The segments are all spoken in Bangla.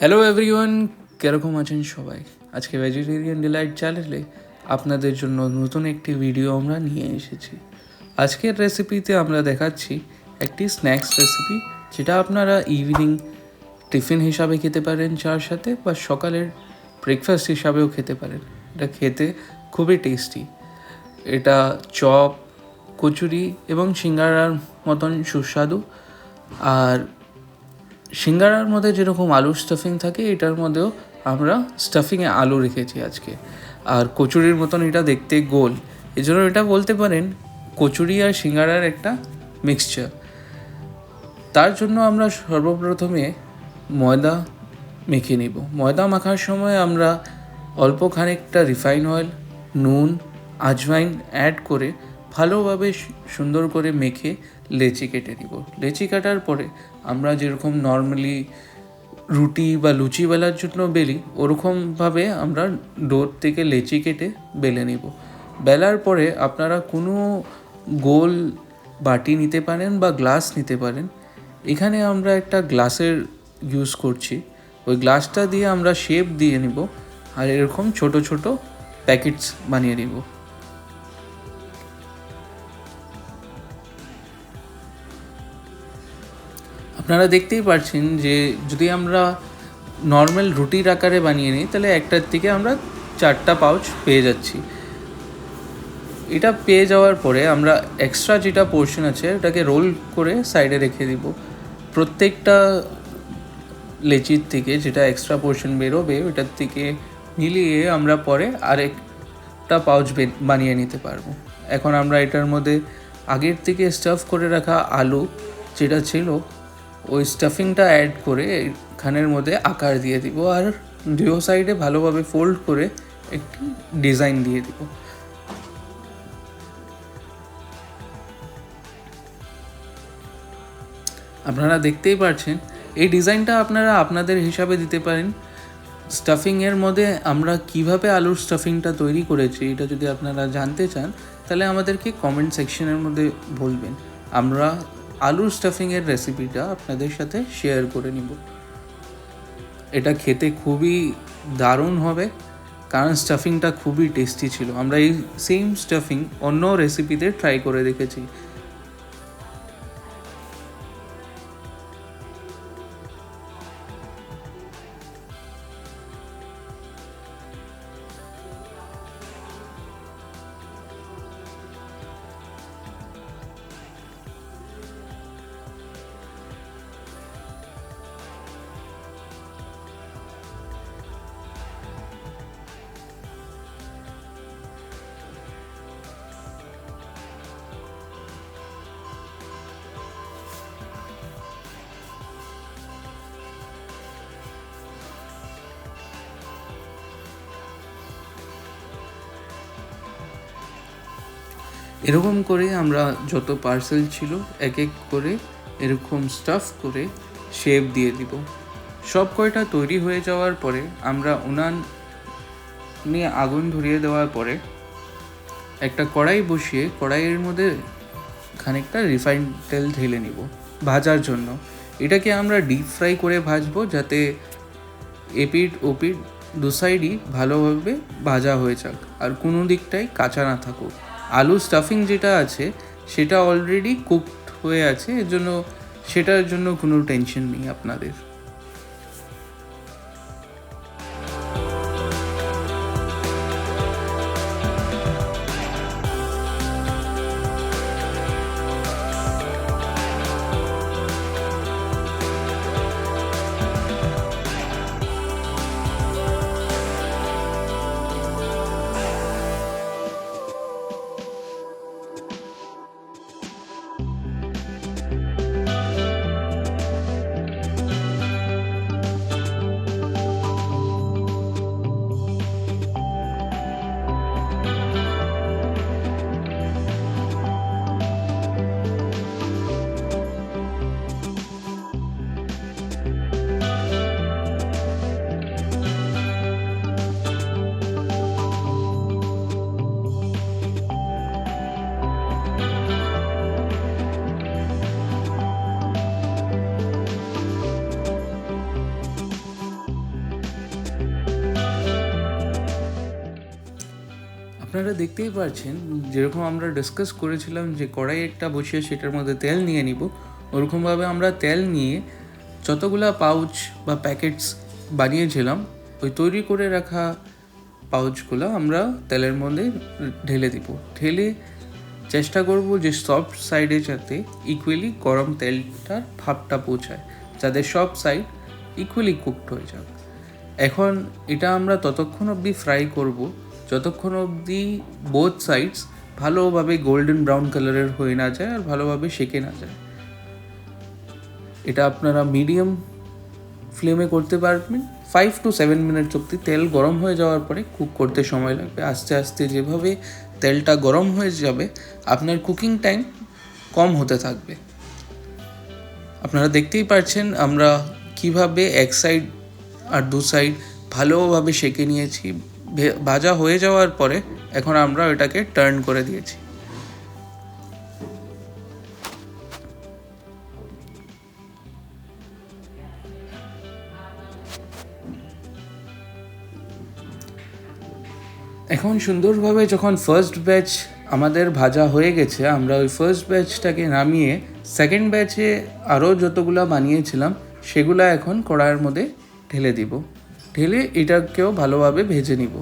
হ্যালো এভরিওয়ান কীরকম আছেন সবাই? আজকে ভেজিটেরিয়ান ডিলাইট চ্যানেলে আপনাদের জন্য নতুন একটি ভিডিও আমরা নিয়ে এসেছি। আজকের রেসিপিতে আমরা দেখাচ্ছি একটি স্ন্যাক্স রেসিপি যেটা আপনারা ইভিনিং টিফিন হিসাবে খেতে পারেন চার সাথে বা সকালের ব্রেকফাস্ট হিসাবেও খেতে পারেন। এটা খেতে খুবই টেস্টি এটা চপ, কচুরি এবং সিঙ্গারার মতন সুস্বাদু। আর সিঙ্গারার মধ্যে যেরকম আলুর স্টাফিং থাকে, এটার মধ্যেও আমরা স্টাফিংয়ে আলু রেখেছি আজকে। আর কচুরির মতন এটা দেখতে গোল। এই জন্য এটা বলতে পারেন কচুরি আর সিঙ্গারার একটা মিক্সচার তার জন্য আমরা সর্বপ্রথমে ময়দা মেখে নিব। ময়দা মাখার সময় আমরা অল্প খানিকটা রিফাইন অয়েল নুন আজওয়াইন অ্যাড করে ভালোভাবে সুন্দর করে মেখে লেচি কেটে নিব। লেচি কাটার পরে আমরা যেরকম নর্মালি রুটি বা লুচি বেলার জন্য বেলি, ওরকমভাবে আমরা ডোর থেকে লেচি কেটে বেলে নিব। বেলার পরে আপনারা কোনো গোল বাটি নিতে পারেন বা গ্লাস নিতে পারেন। এখানে আমরা একটা গ্লাসের ইউজ করছি। ওই গ্লাসটা দিয়ে আমরা শেপ দিয়ে নিব আর এরকম ছোট ছোট প্যাকেটস বানিয়ে নিব। আপনারা দেখতেই পাচ্ছেন যে যদি আমরা নর্মাল রুটির আকারে বানিয়ে নিই, তাহলে একটার থেকে আমরা চারটা পাউচ পেয়ে যাচ্ছি। এটা পেয়ে যাওয়ার পরে আমরা এক্সট্রা যেটা পোর্শন আছে, ওটাকে রোল করে সাইডে রেখে দিব। প্রত্যেকটা লেচির থেকে যেটা এক্সট্রা পোর্শন বেরোবে, ওটার থেকে মিলিয়ে আমরা পরে আরেকটা পাউচ বানিয়ে নিতে পারব। এখন আমরা এটার মধ্যে আগের থেকে স্টাফ করে রাখা আলু, যেটা ছিল ওই স্টাফিংটা অ্যাড করে এখানের মধ্যে আকার দিয়ে দিব আর দুই সাইডে ভালোভাবে ফোল্ড করে একটি ডিজাইন দিয়ে দিব। আপনারা দেখতেই পারছেন, এই ডিজাইনটা আপনারা আপনাদের হিসাবে দিতে পারেন। স্টাফিংয়ের মধ্যে আমরা কীভাবে আলুর স্টাফিংটা তৈরি করেছি এটা যদি আপনারা জানতে চান, তাহলে আমাদেরকে কমেন্ট সেকশনের মধ্যে বলবেন। আমরা আলুর স্টাফিংয়ের রেসিপিটা আপনাদের সাথে শেয়ার করে নিব। এটা খেতে খুবই দারুণ হবে, কারণ স্টাফিংটা খুবই টেস্টি ছিল। আমরা এই সেম স্টাফিং অন্য রেসিপিতে ট্রাই করে দেখেছি। এরকম করে আমরা যত পার্সেল ছিল এক এক করে এরকম স্টাফ করে শেপ দিয়ে দিব। সব কয়টা তৈরি হয়ে যাওয়ার পরে, আমরা উনান নিয়ে আগুন ধরিয়ে দেওয়ার পরে, একটা কড়াই বসিয়ে কড়াইয়ের মধ্যে খানিকটা রিফাইন তেল ঢেলে নিব ভাজার জন্য। এটাকে আমরা ডিপ ফ্রাই করে ভাজবো যাতে এপিট ওপিট দু সাইডই ভালোভাবে ভাজা হয়ে যাক, আর কোনো দিকটাই কাঁচা না থাকুক। আলু স্টাফিং যেটা আছে, সেটা অলরেডি কুকড হয়ে আছে, এর জন্য সেটার জন্য কোনো টেনশন নেই আপনাদের। আপনারা দেখতেই পাচ্ছেন যেরকম আমরা ডিসকাস করেছিলাম যে কড়াই একটা বসিয়ে সেটার মধ্যে তেল নিয়ে নিব, ওরকমভাবে আমরা তেল নিয়ে যতগুলা পাউচ বা প্যাকেটস বানিয়েছিলাম, ওই তৈরি করে রাখা পাউচগুলো আমরা তেলের মধ্যে ঢেলে দিব। ঢেলে চেষ্টা করব যে সব সাইডে যাতে ইকুয়ালি গরম তেলটার ভাবটা পৌঁছায়, যাতে সব সাইড ইকুয়ালি কুকড হয়ে যাক। এখন এটা আমরা ততক্ষণ অবধি ফ্রাই করব যতক্ষণ অবধি বোথ সাইডস ভালোভাবে গোল্ডেন ব্রাউন কালারের হয়ে না যায় আর ভালোভাবে সেকে না যায়। এটা আপনারা মিডিয়াম ফ্লেমে করতে পারবেন। ফাইভ টু সেভেন মিনিট অব্দি তেল গরম হয়ে যাওয়ার পরে কুক করতে সময় লাগবে। আস্তে আস্তে যেভাবে তেলটা গরম হয়ে যাবে, আপনার কুকিং টাইম কম হতে থাকবে। আপনারা দেখতেই পারছেন আমরা কীভাবে এক সাইড আর দু সাইড ভালোভাবে সেকে নিয়েছি। ভাজা হয়ে যাওয়ার পরে এখন আমরা ওটাকে টার্ন করে দিয়েছি। এখন সুন্দরভাবে যখন ফার্স্ট ব্যাচ আমাদের ভাজা হয়ে গেছে, আমরা ওই ফার্স্ট ব্যাচটাকে নামিয়ে সেকেন্ড ব্যাচে আরও যতগুলো বানিয়েছিলাম, সেগুলো এখন কড়াইয়ের মধ্যে ঢেলে দিব। ঢেলে এটাকেও ভালোভাবে ভেজে নিব।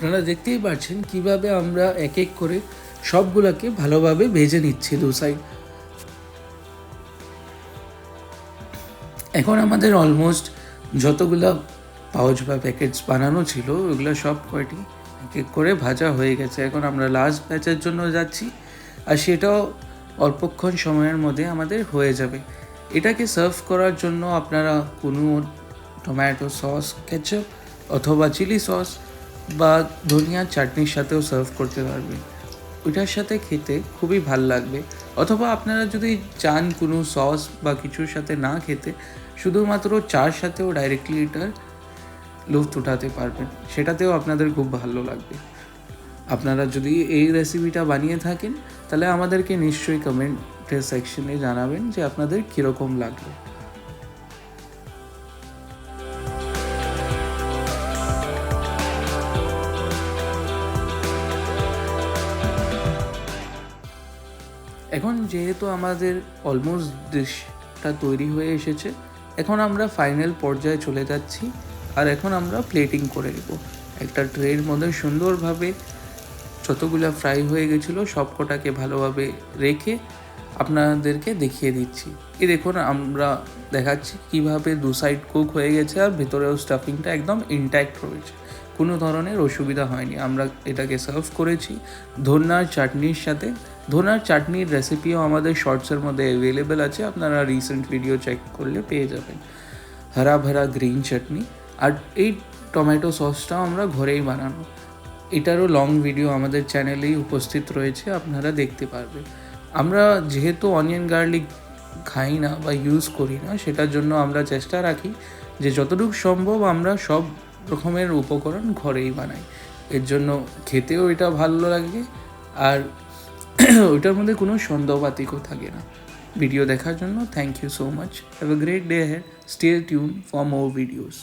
আপনারা দেখতেই পাচ্ছেন কীভাবে আমরা এক এক করে সবগুলোকে ভালোভাবে ভেজে নিচ্ছি দু সাইড এখন আমাদের অলমোস্ট যতগুলো পাউচ বা প্যাকেটস বানানো ছিল, ওগুলো সব কয়টি এক এক করে ভাজা হয়ে গেছে। এখন আমরা লাস্ট ব্যাচের জন্য যাচ্ছি আর সেটাও অল্পক্ষণ সময়ের মধ্যে আমাদের হয়ে যাবে। এটাকে সার্ভ করার জন্য আপনারা কোনো টমেটো সস কেচাপ অথবা চিলি সস বা ধনিয়া চাটনির সাথেও সার্ভ করতে পারবেন ওইটার সাথে খেতে খুবই ভালো লাগবে। অথবা আপনারা যদি চান কোনো সস বা কিছুর সাথে না খেতে, শুধুমাত্র চার সাথেও ডাইরেক্টলি এটার লুফত উঠাতে পারবেন। সেটাতেও আপনাদের খুব ভালো লাগবে। আপনারা যদি এই রেসিপিটা বানিয়ে থাকেন, তাহলে আমাদেরকে নিশ্চয়ই কমেন্টের সেকশনে জানাবেন যে আপনাদের কীরকম লাগল। এখন যেহেতু আমাদের অলমোস্ট ডিশটা তৈরি হয়ে এসেছে, এখন আমরা ফাইনাল পর্যায়ে চলে যাচ্ছি আর এখন আমরা প্লেটিং করে নেব। একটা ট্রের মধ্যে সুন্দরভাবে যতগুলো ফ্রাই হয়ে গেছিল সবকটাকে ভালোভাবে রেখে আপনাদেরকে দেখিয়ে দিচ্ছি। এই দেখুন, আমরা দেখাচ্ছি কীভাবে দু সাইড কুক হয়ে গেছে আর ভেতরেও স্টাফিংটা একদম ইনট্যাক্ট রয়েছে। কোনো ধরনের অসুবিধা হয়নি। আমরা এটাকে সার্ভ করেছি। ধন্যার চাটনির সাথে ধনার চাটনির রেসিপিও আমাদের শর্টসের মধ্যে অ্যাভেলেবেল আছে। আপনারা রিসেন্ট ভিডিও চেক করলে পেয়ে যাবেন। হরা ভরা গ্রিন চাটনি আর এই টমেটো সসটাও আমরা ঘরেই বানানো। এটারও লং ভিডিও আমাদের চ্যানেলেই উপস্থিত রয়েছে, আপনারা দেখতে পারবেন। আমরা যেহেতু অনিয়ন গার্লিক খাই না বা ইউজ করি না, সেটার জন্য আমরা চেষ্টা রাখি যে যতটুকু সম্ভব আমরা সব রকমের উপকরণ ঘরেই বানাই। এর জন্য খেতেও এটা ভালো লাগে। আর ওইটার মধ্যে কোনো সন্দেহবাতিকও থাকে না। ভিডিও দেখার জন্য thank you so much have a great day had stay tune for more videos